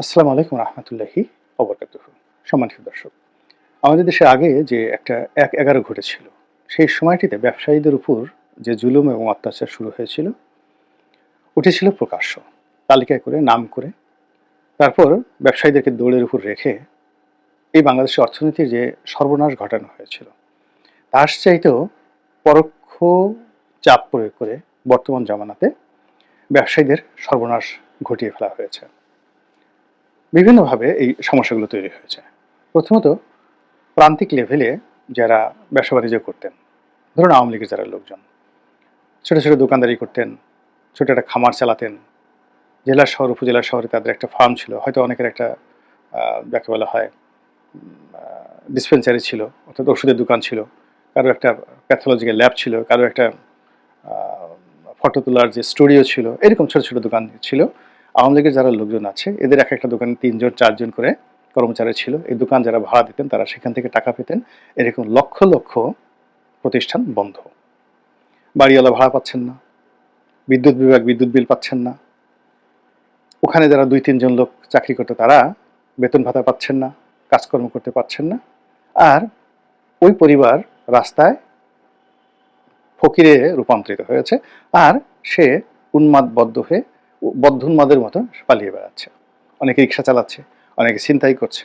আসসালামু আলাইকুম রহমতুল্লাহি অবরকাত সম্মানিত দর্শক, আমাদের দেশে আগে যে একটা এক এগারো ঘটেছিল, সেই সময়টিতে ব্যবসায়ীদের উপর যে জুলুম এবং অত্যাচার শুরু হয়েছিল উঠেছিল প্রকাশ্য। তালিকায় করে, নাম করে, তারপর ব্যবসায়ীদেরকে দৌড়ের উপর রেখে এই বাংলাদেশের অর্থনীতির যে সর্বনাশ ঘটানো হয়েছিল, তার চাইতেও পরোক্ষ চাপ প্রয়োগ করে বর্তমান জামানাতে ব্যবসায়ীদের সর্বনাশ ঘটিয়ে ফেলা হয়েছে। বিভিন্নভাবে এই সমস্যাগুলো তৈরি হয়েছে। প্রথমত, প্রান্তিক লেভেলে যারা ব্যবসা বাণিজ্য করতেন, ধরুন আওয়ামী লীগের যারা লোকজন, ছোট ছোট দোকানদারি করতেন, ছোট একটা খামার চালাতেন, জেলা শহর, উপজেলা শহরে তাদের একটা ফার্ম ছিল, হয়তো অনেকের একটা যাকে বলা হয় ডিসপেন্সারি ছিল, অর্থাৎ ওষুধের দোকান ছিল, কারও একটা প্যাথোলজিক্যাল ল্যাব ছিল, কারও একটা ফটো তোলার যে স্টুডিও ছিল, এরকম ছোট ছোট দোকান ছিল। আওয়ামী লীগের যারা লোকজন আছে, এদের এক একটা দোকানে তিনজন, চারজন করে কর্মচারী ছিল। এই দোকান যারা ভাড়া দিতেন, তারা সেখান থেকে টাকা পেতেন। এরকম লক্ষ লক্ষ প্রতিষ্ঠান বন্ধ। বাড়িওয়ালা ভাড়া পাচ্ছেন না। বিদ্যুৎ বিভাগ বিদ্যুৎ বিল পাচ্ছেন না। ওখানে যারা দুই, তিনজন লোক চাকরি করতো, তারা বেতন ভাতা পাচ্ছেন না, কাজকর্ম করতে পারছেন না। আর ওই পরিবার রাস্তায় ফকিরে রূপান্তরিত হয়েছে। আর সে উন্মাদবদ্ধ হয়ে বদ্ধুন্মাদের মতো পালিয়ে বেড়াচ্ছে। অনেকে রিক্সা চালাচ্ছে, অনেকে ছিনতাই করছে,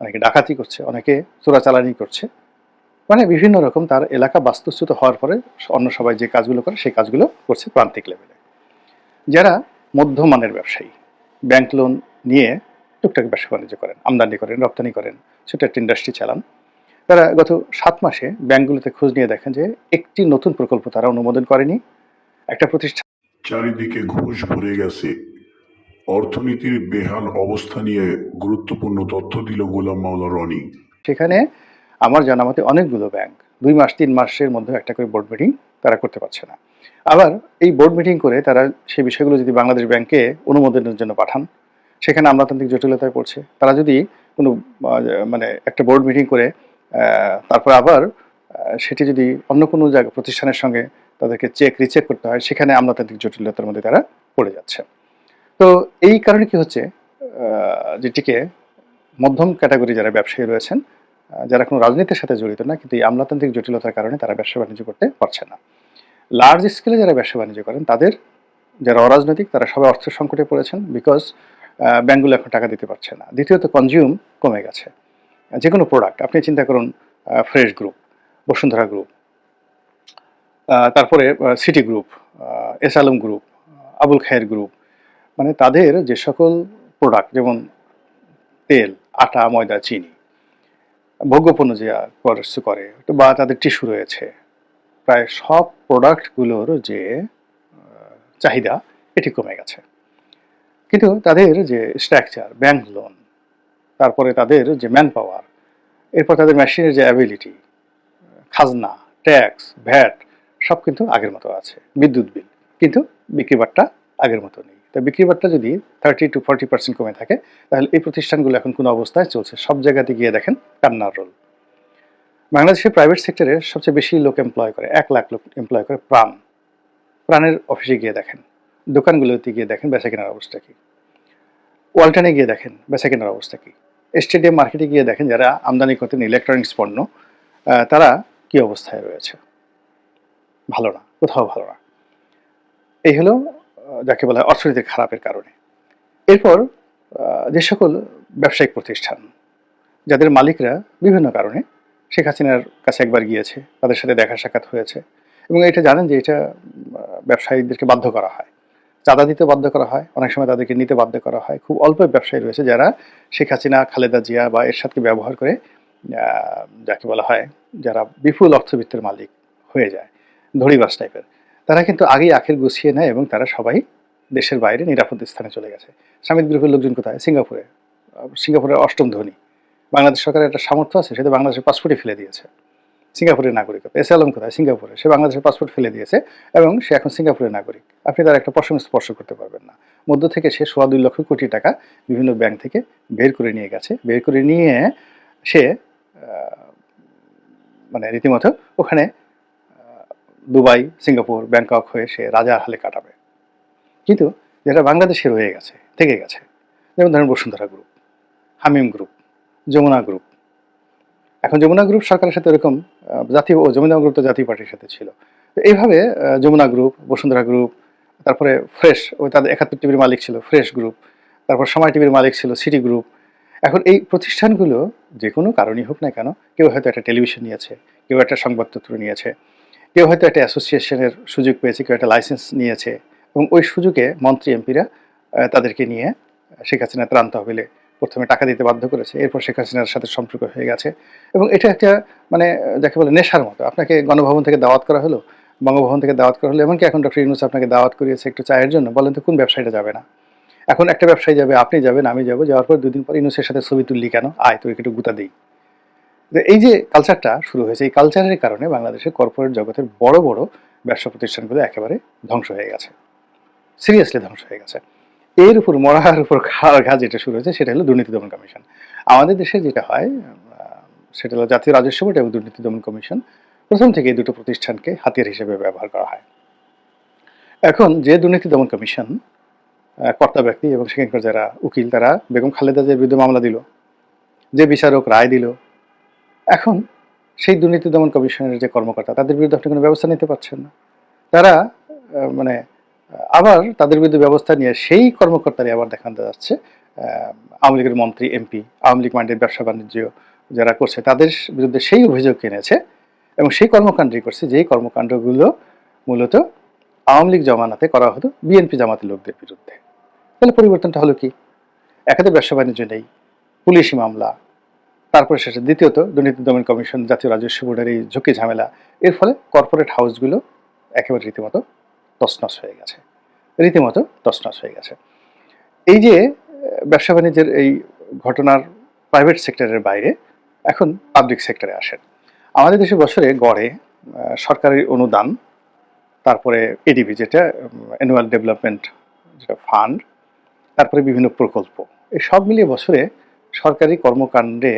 অনেকে ডাকাতি করছে, অনেকে চোরাচালানি করছে। মানে বিভিন্ন রকম তার এলাকা বাস্তুচ্যুত হওয়ার পরে অন্য সবাই যে কাজগুলো করে, সেই কাজগুলো করছে প্রান্তিক লেভেলে যারা মধ্যমানের ব্যবসায়ী ব্যাংক লোন নিয়ে টুকটাক ব্যবসা বাণিজ্য করেন, আমদানি করেন, রপ্তানি করেন ছোট একটা ইন্ডাস্ট্রি চালান, তারা গত সাত মাসে ব্যাংকগুলোতে খোঁজ নিয়ে দেখেন যে একটি নতুন প্রকল্প তারা অনুমোদন করেনি। একটা প্রতিষ্ঠান চারিদিকে ঘুষ ভরে গেছে। অর্থনীতির বেহাল অবস্থা নিয়ে গুরুত্বপূর্ণ তথ্য দিল গোলাম মাওলা রনি। সেখানে আমার জানা মতে অনেকগুলো ব্যাংক দুই মাস, তিন মাসের মধ্যে একটা করে বোর্ড মিটিং তারা করতে পারছে না। আবার এই বোর্ড মিটিং করে তারা সেই বিষয়গুলো যদি বাংলাদেশ ব্যাংকে অনুমোদনের জন্য পাঠান, সেখানে আমলাতান্ত্রিক জটিলতায় পড়ছে। তারা যদি কোনো মানে একটা বোর্ড মিটিং করে তারপর আবার সেটি যদি অন্য কোনো জায়গা প্রতিষ্ঠানের সঙ্গে তাদেরকে চেক রিচেক করতে হয়, সেখানে আমলাতান্ত্রিক জটিলতার মধ্যে তারা পড়ে যাচ্ছে। তো এই কারণে কি হচ্ছে? যেটিকে মধ্যম ক্যাটাগরি যারা ব্যবসায়ী রয়েছেন যারা কোনো রাজনীতির সাথে জড়িত না, কিন্তু এই আমলাতান্ত্রিক জটিলতার কারণে তারা ব্যবসা বাণিজ্য করতে পারছে না। লার্জ স্কেলে যারা ব্যবসা বাণিজ্য করেন, তাদের যারা অরাজনৈতিক, তারা সবাই অর্থ সংকটে পড়েছেন বিকজ ব্যাঙ্কগুলো এখন টাকা দিতে পারছে না। দ্বিতীয়ত কনজিউম কমে গেছে। যে কোনো প্রোডাক্ট আপনি চিন্তা করুন ফ্রেশ গ্রুপ বসুন্ধরা গ্রুপ তারপরে City group S Alam group Abul Khayer group মানে তাদের যে সকল প্রোডাক্ট যেমন তেল, আটা, ময়দা, চিনি, ভোগ্যপণ্য যে পরশ করে, বা তাদের টিস্যু রয়েছে, প্রায় সব প্রোডাক্টগুলোর যে চাহিদা এটি কমে গেছে। কিন্তু তাদের যে স্ট্রাকচার ব্যাংক লোন তারপরে তাদের যে ম্যান পাওয়ার এরপর তাদের মেশিনের যে অ্যাবিলিটি খাজনা ট্যাক্স ভ্যাট সব কিন্তু আগের মতো আছে, বিদ্যুৎ বিল। কিন্তু বিক্রি বাট্টা আগের মতো নেই। তা বিক্রি বাট্টা যদি থার্টি টু ফর্টি পার্সেন্ট কমে থাকে, তাহলে এই প্রতিষ্ঠানগুলো এখন কোন অবস্থায় চলছে। সব জায়গাতে গিয়ে দেখেন কান্নার রোল। বাংলাদেশের প্রাইভেট সেক্টরে সবচেয়ে বেশি লোক এমপ্লয় করে, এক লাখ লোক এমপ্লয় করে প্রাণ। প্রাণের অফিসে গিয়ে দেখেন, দোকানগুলোতে গিয়ে দেখেন বেচা কেনার অবস্থা কী। ওয়ালটনে গিয়ে দেখেন বেচা কেনার অবস্থা কী। স্টেডিয়াম মার্কেটে গিয়ে দেখেন যারা আমদানি করতেন ইলেকট্রনিক্স পণ্য তারা কি অবস্থায় রয়েছে। ভালো না, কোথাও ভালো না। এই হলো যাকে বলা হয় অর্থনীতির খারাপের কারণে। এরপর যে সকল ব্যবসায়িক প্রতিষ্ঠান, যাদের মালিকরা বিভিন্ন কারণে শেখ হাসিনার কাছে একবার গিয়েছে, তাদের সাথে দেখা সাক্ষাৎ হয়েছে এবং এটা জানেন যে এটা ব্যবসায়ীদেরকে বাধ্য করা হয়। চাঁদা দিতে বাধ্য করা হয়, অনেক সময় তাদেরকে নিতে বাধ্য করা হয়। খুব অল্প ব্যবসায়ী রয়েছে যারা শেখ হাসিনা, খালেদা জিয়া বা এরশাদকে ব্যবহার করে যাকে বলা হয় যারা বিপুল অর্থবিত্তের মালিক হয়ে যায়। ধরিবাস টাইপের। তারা কিন্তু আগেই আখের গুছিয়ে নেয় এবং তারা সবাই দেশের বাইরে নিরাপদ স্থানে চলে গেছে। স্বামীর গ্রুপের লোকজন কোথায়? সিঙ্গাপুরে। সিঙ্গাপুরের অষ্টম ধনী। বাংলাদেশ সরকারের একটা সামর্থ্য আছে সেটা বাংলাদেশের পাসপোর্টে ফেলে দিয়েছে। সিঙ্গাপুরের নাগরিকত্ব। এস আলম কোথায়? সিঙ্গাপুরে। সে বাংলাদেশের পাসপোর্ট ফেলে দিয়েছে এবং সে এখন সিঙ্গাপুরের নাগরিক। আপনি তার একটা পশম স্পর্শ করতে পারবেন না। মধ্য থেকে সে সোয়া দুই লক্ষ কোটি টাকা বিভিন্ন ব্যাংক থেকে বের করে নিয়ে গেছে। বের করে নিয়ে সে মানে রীতিমতো ওখানে দুবাই, সিঙ্গাপুর, ব্যাংকক হয়ে সে রাজার হালে কাটাবে। কিন্তু যেটা বাংলাদেশে রয়ে গেছে, থেকে গেছে, যেমন ধরেন Bashundhara group Hamim group Jamuna group এখন যমুনা গ্রুপ সরকারের সাথে এরকম জাতীয় ও যমুনা গ্রুপ তো জাতীয় পার্টির সাথে ছিল। তো এইভাবে যমুনা গ্রুপ বসুন্ধরা গ্রুপ তারপরে ফ্রেশ, ওই তাদের একাত্তর টিভির মালিক ছিল, ফ্রেশ গ্রুপ তারপর সময় টিভির মালিক ছিল সিটি গ্রুপ এখন এই প্রতিষ্ঠানগুলো যে কোনো কারণই হোক না কেন, কেউ হয়তো একটা টেলিভিশন নিয়েছে, কেউ একটা সংবাদপত্র নিয়েছে কেউ হয়তো একটা অ্যাসোসিয়েশনের সুযোগ পেয়েছে, কেউ একটা লাইসেন্স নিয়েছে এবং ওই সুযোগে মন্ত্রী, এমপিরা তাদেরকে নিয়ে শেখ হাসিনা ত্রাণ তহবিলে প্রথমে টাকা দিতে বাধ্য করেছে। এরপর শেখ হাসিনার সাথে সম্পর্ক হয়ে গেছে এবং এটা একটা মানে যাকে বলে নেশার মতো। আপনাকে গণভবন থেকে দাওয়াত করা হলো, বঙ্গভবন থেকে দাওয়াত করা হলো, এমনকি এখন ডক্টর ইউনুস আপনাকে দাওয়াত করিয়েছে একটু চায়ের জন্য। বলেন তো কোন ব্যবসায়ীটা যাবে না? এখন একটা ব্যবসায়ী যাবে, আপনি যাবেন, আমি যাব, যাওয়ার পর দুদিন পর ইউনুসের সাথে ছবি তুললি কেন? আয়, তোকে একটু গুতা দিই। তো এই যে কালচারটা শুরু হয়েছে, এই কালচারের কারণে বাংলাদেশের কর্পোরেট জগতের বড় বড় ব্যবসা প্রতিষ্ঠানগুলো একেবারে ধ্বংস হয়ে গেছে। সিরিয়াসলি ধ্বংস হয়ে গেছে। এর উপর মরার উপর খাওয়ার ঘা যেটা শুরু হয়েছে, সেটা হলো দুর্নীতি দমন কমিশন। আমাদের দেশে যেটা হয় সেটা হলো জাতীয় রাজস্ব বোর্ড এবং দুর্নীতি দমন কমিশন প্রথম থেকে এই দুটো প্রতিষ্ঠানকে হাতিয়ার হিসেবে ব্যবহার করা হয়। এখন যে দুর্নীতি দমন কমিশন কর্তা ব্যক্তি এবং সেখানকার যারা উকিল, তারা বেগম খালেদা জিয়ার বিরুদ্ধে মামলা দিল। যে বিচারক রায় দিল। এখন সেই দুর্নীতি দমন কমিশনের যে কর্মকর্তা, তাদের বিরুদ্ধে আপনি কোনো ব্যবস্থা নিতে পারছেন না। তারা মানে আবার তাদের বিরুদ্ধে ব্যবস্থা নিয়ে সেই কর্মকর্তারই আবার দেখানো যাচ্ছে আওয়ামী লীগের মন্ত্রী, এমপি, আওয়ামী লীগ মাইন্ডের ব্যবসা বাণিজ্য যারা করছে, তাদের বিরুদ্ধে সেই অভিযোগ এনেছে এবং সেই কর্মকাণ্ডই করছে, যেই কর্মকাণ্ডগুলো মূলত আওয়ামী লীগ জমানাতে করা হতো বিএনপি জামাতের লোকদের বিরুদ্ধে। তাহলে পরিবর্তনটা হলো কি? একাতে ব্যবসা বাণিজ্য নেই, পুলিশি মামলা তারপরে শেষে দ্বিতীয়ত দুর্নীতি দমন কমিশন জাতীয় রাজস্ব বোর্ডের এই ঝুঁকি ঝামেলা, এর ফলে কর্পোরেট হাউসগুলো একেবারে রীতিমতো তছনছ হয়ে গেছে। রীতিমতো তছনছ হয়ে গেছে। এই যে ব্যবসা বাণিজ্যের এই ঘটনার প্রাইভেট সেক্টরের বাইরে এখন পাবলিক সেক্টরে আসেন। আমাদের দেশে বছরে গড়ে সরকারি অনুদান, তারপরে এডিবি যেটা অ্যানুয়াল ডেভেলপমেন্ট যেটা ফান্ড তারপরে বিভিন্ন প্রকল্প, এই সব মিলিয়ে বছরে সরকারি কর্মকাণ্ডে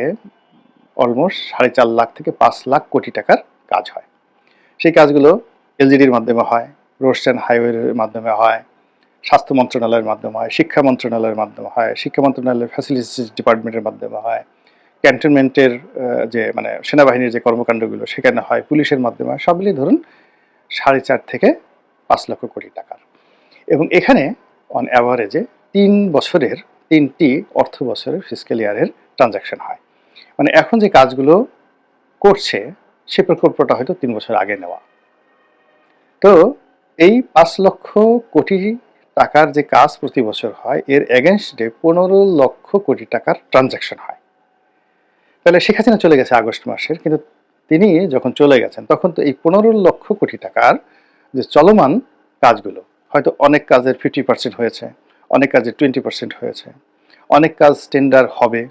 অলমোস্ট সাড়ে চার লাখ থেকে পাঁচ লাখ কোটি টাকার কাজ হয়। সেই কাজগুলো এলজিডির মাধ্যমে হয়, রোডস অ্যান্ড হাইওয়ের মাধ্যমে হয়, স্বাস্থ্য মন্ত্রণালয়ের মাধ্যমে হয়, শিক্ষা মন্ত্রণালয়ের মাধ্যমে হয়, শিক্ষা মন্ত্রণালয়ের ফ্যাসিলিটিস ডিপার্টমেন্টের মাধ্যমে হয় ক্যান্টনমেন্টের যে মানে সেনাবাহিনীর যে কর্মকাণ্ডগুলো সেখানে হয়, পুলিশের মাধ্যমে হয় সব মিলিয়ে ধরুন সাড়ে চার থেকে পাঁচ লক্ষ কোটি টাকার। এবং এখানে অন অ্যাভারেজে তিন বছরের তিনটি অর্থ বছরের ফিজিক্যাল ইয়ারের ট্রানজাকশন হয়। মানে এখন যে কাজগুলো করছে, সে প্রকল্পটা হয়তো তিন বছর আগে নেওয়া। তো এই পাঁচ লক্ষ কোটি টাকার যে কাজ প্রতি বছর হয়, এর এগেনস্টে পনেরো লক্ষ কোটি টাকার ট্রানজাকশন হয়। তাহলে শেখ হাসিনা চলে গেছে আগস্ট মাসের, কিন্তু তিনি যখন চলে গেছেন, তখন তো এই পনেরো লক্ষ কোটি টাকার যে চলমান কাজগুলো, হয়তো অনেক কাজের ফিফটি পার্সেন্ট হয়েছে। অনেক কাজে টোয়েন্টি পার্সেন্ট হয়েছে। অনেক কাজ টেন্ডার হবে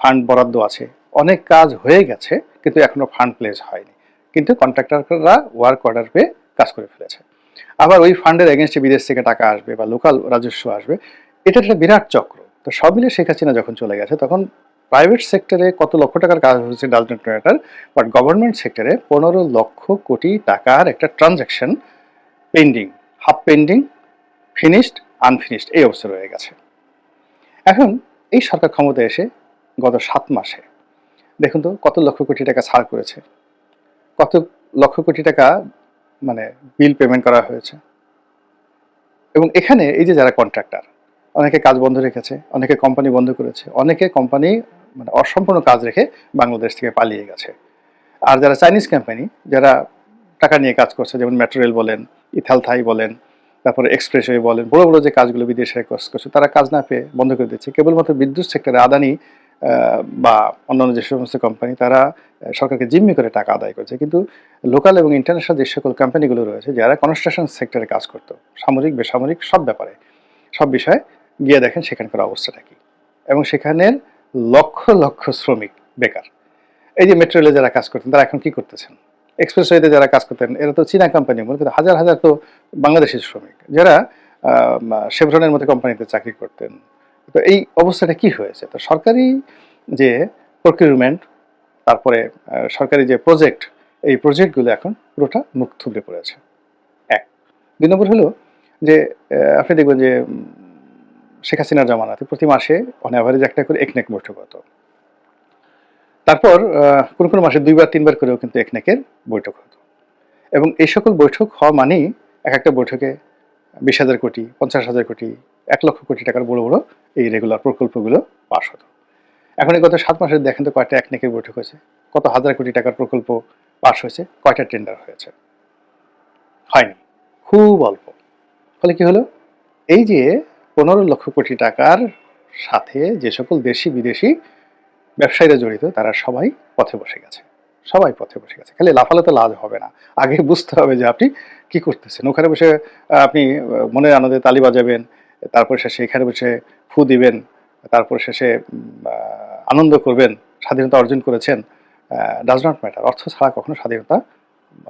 ফান্ড বরাদ্দ আছে। অনেক কাজ হয়ে গেছে, কিন্তু এখনও ফান্ড প্লেস হয়নি। কিন্তু কন্ট্রাক্টররা ওয়ার্ক অর্ডার পেয়ে কাজ করে ফেলেছে। আবার ওই ফান্ডের এগেনস্টে বিদেশ থেকে টাকা আসবে বা লোকাল রাজস্ব আসবে, এটা একটা বিরাট চক্র। তো সব মিলে শেখ হাসিনা যখন চলে গেছে, তখন প্রাইভেট সেক্টরে কত লক্ষ টাকার কাজ হয়েছে does not matter but government সেক্টরে পনেরো লক্ষ কোটি টাকার একটা transaction pending half pending finished unfinished এই অবস্থা রয়ে গেছে। এখন এই সরকার ক্ষমতায় এসে গত সাত মাসে, দেখুন তো কত লক্ষ কোটি টাকা ছাড় করেছে, কত লক্ষ কোটি টাকা মানে বিল পেমেন্ট করা হয়েছে। এবং এখানে এই যে যারা কন্ট্রাক্টর অনেকে কাজ বন্ধ রেখেছে, অনেকে কোম্পানি বন্ধ করেছে, অনেকে কোম্পানি মানে অসম্পূর্ণ কাজ রেখে বাংলাদেশ থেকে পালিয়ে গেছে। আর যারা চাইনিজ কোম্পানি যারা টাকা নিয়ে কাজ করছে, যেমন মেট্রো রেল বলেন ইথাল থাই বলেন তারপরে এক্সপ্রেসওয়ে বলেন, বড় বড় যে কাজগুলো বিদেশে করছে, তারা কাজ না পেয়ে বন্ধ করে দিচ্ছে। কেবলমাত্র বিদ্যুৎ সেক্টরে আদানি বা অন্যান্য যে সমস্ত কোম্পানি তারা সরকারকে জিম্মি করে টাকা আদায় করছে। কিন্তু লোকাল এবং ইন্টারন্যাশনাল যে সকল কোম্পানিগুলো রয়েছে, যারা কনস্ট্রাকশন সেক্টরে কাজ করতো, সামরিক, বেসামরিক, সব ব্যাপারে, সব বিষয়ে গিয়ে দেখেন সেখানকার অবস্থাটা কি। এবং সেখানের লক্ষ লক্ষ শ্রমিক বেকার। এই যে মেট্রো রেলে যারা কাজ করতেন, তারা এখন কি করতেছেন? এক্সপ্রেসওয়েতে যারা কাজ করতেন, এরা তো চীনা কোম্পানি মূলত হাজার হাজার তো বাংলাদেশি শ্রমিক। যারা শেভরনের মতো কোম্পানিতে চাকরি করতেন। তো এই অবস্থাটা কি হয়েছে? তো সরকারি যে প্রকিউরমেন্ট তারপরে সরকারি যে প্রজেক্ট এই প্রজেক্টগুলো এখন পুরোটা মুখ থুবড়ে পড়েছে। এক। দুই নম্বর হলো যে আপনি দেখবেন যে শেখ হাসিনার জামানাতে প্রতি মাসে অন অ্যাভারেজ একটা করে একনেক বৈঠক হতো। তারপর কোনো কোনো মাসে দুইবার, তিনবার করেও কিন্তু একনেকের বৈঠক হতো। এবং এই সকল বৈঠক হওয়া মানেই এক একটা বৈঠকে বিশ হাজার কোটি, পঞ্চাশ হাজার কোটি, এক লক্ষ কোটি টাকার বড় বড় এই রেগুলার প্রকল্পগুলো পাশ হতো। এখন এই গত সাত মাসে দেখেন তো কয়টা একনেকের বৈঠক হয়েছে। কত হাজার কোটি টাকার প্রকল্প পাশ হয়েছে, কয়টা টেন্ডার হয়েছে। হয়নি, খুব অল্প। ফলে কি হলো? এই যে পনেরো লক্ষ কোটি টাকার সাথে যে সকল দেশি বিদেশি ব্যবসায়ীরা জড়িত, তারা সবাই পথে বসে গেছে। সবাই পথে বসে গেছে। খালি লাফালাতে লাভ হবে না। আগে বুঝতে হবে যে আপনি কি করতেছেন। ওখানে বসে আপনি মনের আনন্দে তালি বাজাবেন, তারপর শেষে এখানে বসে ফু দিবেন, তারপর শেষে আনন্দ করবেন, স্বাধীনতা অর্জন করেছেন ডাজ নট ম্যাটার অর্থ ছাড়া কখনো স্বাধীনতা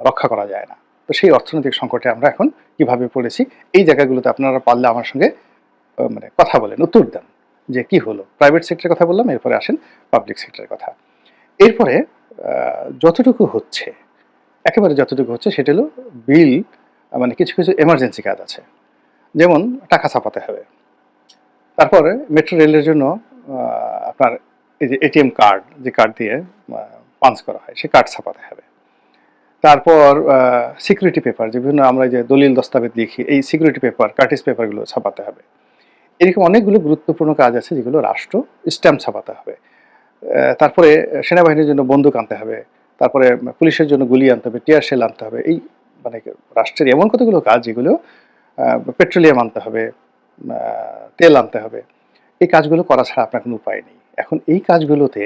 রক্ষা করা যায় না। তো সেই অর্থনৈতিক সংকটে আমরা এখন কীভাবে পড়েছি, এই জায়গাগুলোতে আপনারা পারলে আমার সঙ্গে মানে কথা বলেন, উত্তর দেন। যে কি হলো? প্রাইভেট সেক্টরের কথা বললাম, এরপরে আসেন পাবলিক সেক্টরের কথা। এরপরে যতটুকু হচ্ছে, একেবারে যতটুকু হচ্ছে, সেটা হলো বিল মানে কিছু কিছু এমার্জেন্সি কাজ আছে। যেমন টাকা ছাপাতে হবে। তারপরে মেট্রো রেলের জন্য আপনার এই যে এটিএম কার্ড যে কার্ড দিয়ে পাঞ্চ করা হয়, সে কার্ড ছাপাতে হবে। তারপর সিকিউরিটি পেপার যে বিভিন্ন আমরা যে দলিল দস্তাবেজ লিখি, এই সিকিউরিটি পেপার কার্টিস পেপারগুলো ছাপাতে হবে। এরকম অনেকগুলো গুরুত্বপূর্ণ কাজ আছে যেগুলো রাষ্ট্র স্ট্যাম্প ছাপাতে হবে। তারপরে সেনাবাহিনীর জন্য বন্দুক আনতে হবে, তারপরে পুলিশের জন্য গুলি আনতে হবে, টিয়ার শেল আনতে হবে, এই মানে রাষ্ট্রের এমন কতগুলো কাজ যেগুলো পেট্রোলিয়াম আনতে হবে তেল আনতে হবে, এই কাজগুলো করা ছাড়া আপনার কোনো উপায় নেই। এখন এই কাজগুলোতে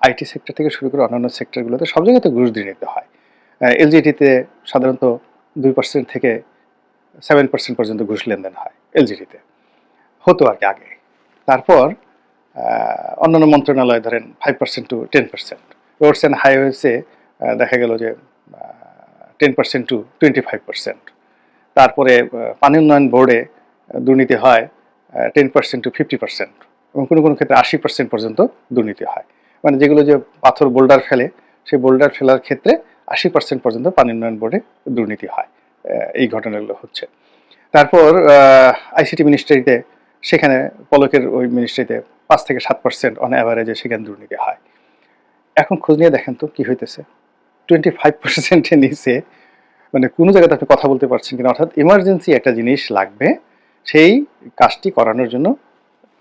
আইটি সেক্টর থেকে শুরু করে অন্যান্য সেক্টরগুলোতে সব জায়গাতে দিয়ে নিতে হয়। এলজিটিতে সাধারণত দুই পার্সেন্ট থেকে সেভেন পার্সেন্ট পর্যন্ত ঘুষ লেনদেন হয় এলজিটিতে হতো আর কি আগে। তারপর অন্যান্য মন্ত্রণালয় ধরেন five percent to ten percent roads and হাইওয়েসে দেখা গেল যে ten percent to twenty five percent তারপরে পানি উন্নয়ন বোর্ডে দুর্নীতি হয় ten percent to fifty percent এবং কোনো কোনো ক্ষেত্রে আশি পার্সেন্ট পর্যন্ত দুর্নীতি হয়। মানে যেগুলো যে পাথর বোল্ডার ফেলে, সেই বোল্ডার ফেলার ক্ষেত্রে আশি পার্সেন্ট পর্যন্ত পানি উন্নয়ন বোর্ডে দুর্নীতি হয় এই ঘটনাগুলো হচ্ছে। তারপর আইসিটি মিনিস্ট্রিতে সেখানে পলকের ওই মিনিস্ট্রিতে পাঁচ থেকে সাত পার্সেন্ট অন অ্যাভারেজে সেখানে দুর্নীতি হয়। এখন খোঁজ নিয়ে দেখেন তো কি হইতেছে। টোয়েন্টি ফাইভ পার্সেন্টের নিচে মানে কোনো জায়গাতে আপনি কথা বলতে পারছেন কিনা, অর্থাৎ ইমার্জেন্সি একটা জিনিস লাগবে, সেই কাজটি করানোর জন্য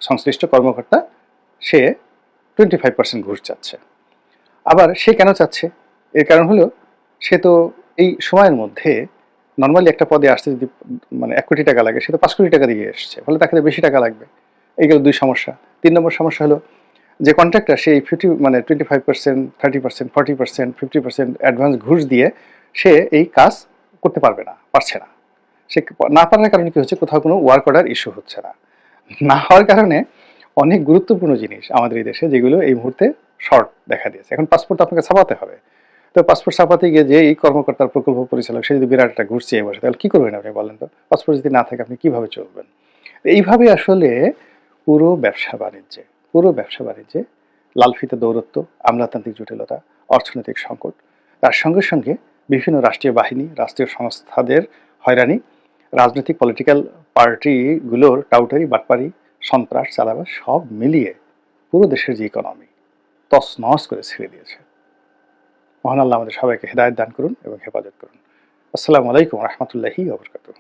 সংশ্লিষ্ট কর্মকর্তা সে টোয়েন্টি ফাইভ পার্সেন্ট ঘুষ চাচ্ছে। আবার সে কেন চাচ্ছে? এর কারণ হলো, সে তো এই সময়ের মধ্যে নর্মালি একটা পদে আসতে যদি মানে এক কোটি টাকা লাগে, সে তো পাঁচ কোটি টাকা দিয়ে এসছে, ফলে তাকে বেশি টাকা লাগবে। এইগুলো দুই সমস্যা। তিন নম্বর সমস্যা হলো, যে কন্ট্রাক্টর সেই ফিফটি মানে twenty five percent thirty percent forty percent fifty percent advance ঘুষ দিয়ে সে এই কাজ করতে পারবে না, পারছে না। সে না পারার কারণে কি হচ্ছে, কোথাও কোনো ওয়ার্ক অর্ডার ইস্যু হচ্ছে না। না হওয়ার কারণে অনেক গুরুত্বপূর্ণ জিনিস আমাদের এই দেশে, যেগুলো এই মুহূর্তে শর্ট দেখা দিয়েছে। এখন পাসপোর্ট আপনাকে ছাপাতে হবে। তো পাসপোর্ট ছাপাতে গিয়ে যে এই কর্মকর্তার প্রকল্প পরিচালক, সে যদি বিরাট একটা চেয়ে বসে তাহলে কী করবেন আপনি বলেন তো? পাসপোর্ট যদি না থাকে, আপনি কীভাবে চলবেন? এইভাবে আসলে পুরো ব্যবসা বাণিজ্যে, পুরো ব্যবসা বাণিজ্যে লালফিতে দৌরত্ব, আমলাতান্ত্রিক জটিলতা, অর্থনৈতিক সংকট, তার সঙ্গে সঙ্গে বিভিন্ন রাষ্ট্রীয় বাহিনী, রাষ্ট্রীয় সংস্থাদের হয়রানি, রাজনৈতিক পলিটিক্যাল পার্টিগুলোর টাউটারি, বাটপারি, সন্ত্রাস চালাবাস সব মিলিয়ে পুরো দেশের যে ইকোনমি তস নস করে ছেড়ে দিয়েছে। মহান আল্লাহ আমাদের সবাইকে হেদায়ত দান করুন এবং হেফাজত করুন। আসসালামু আলাইকুম রহমতুল্লাহি ওবরকাতুহ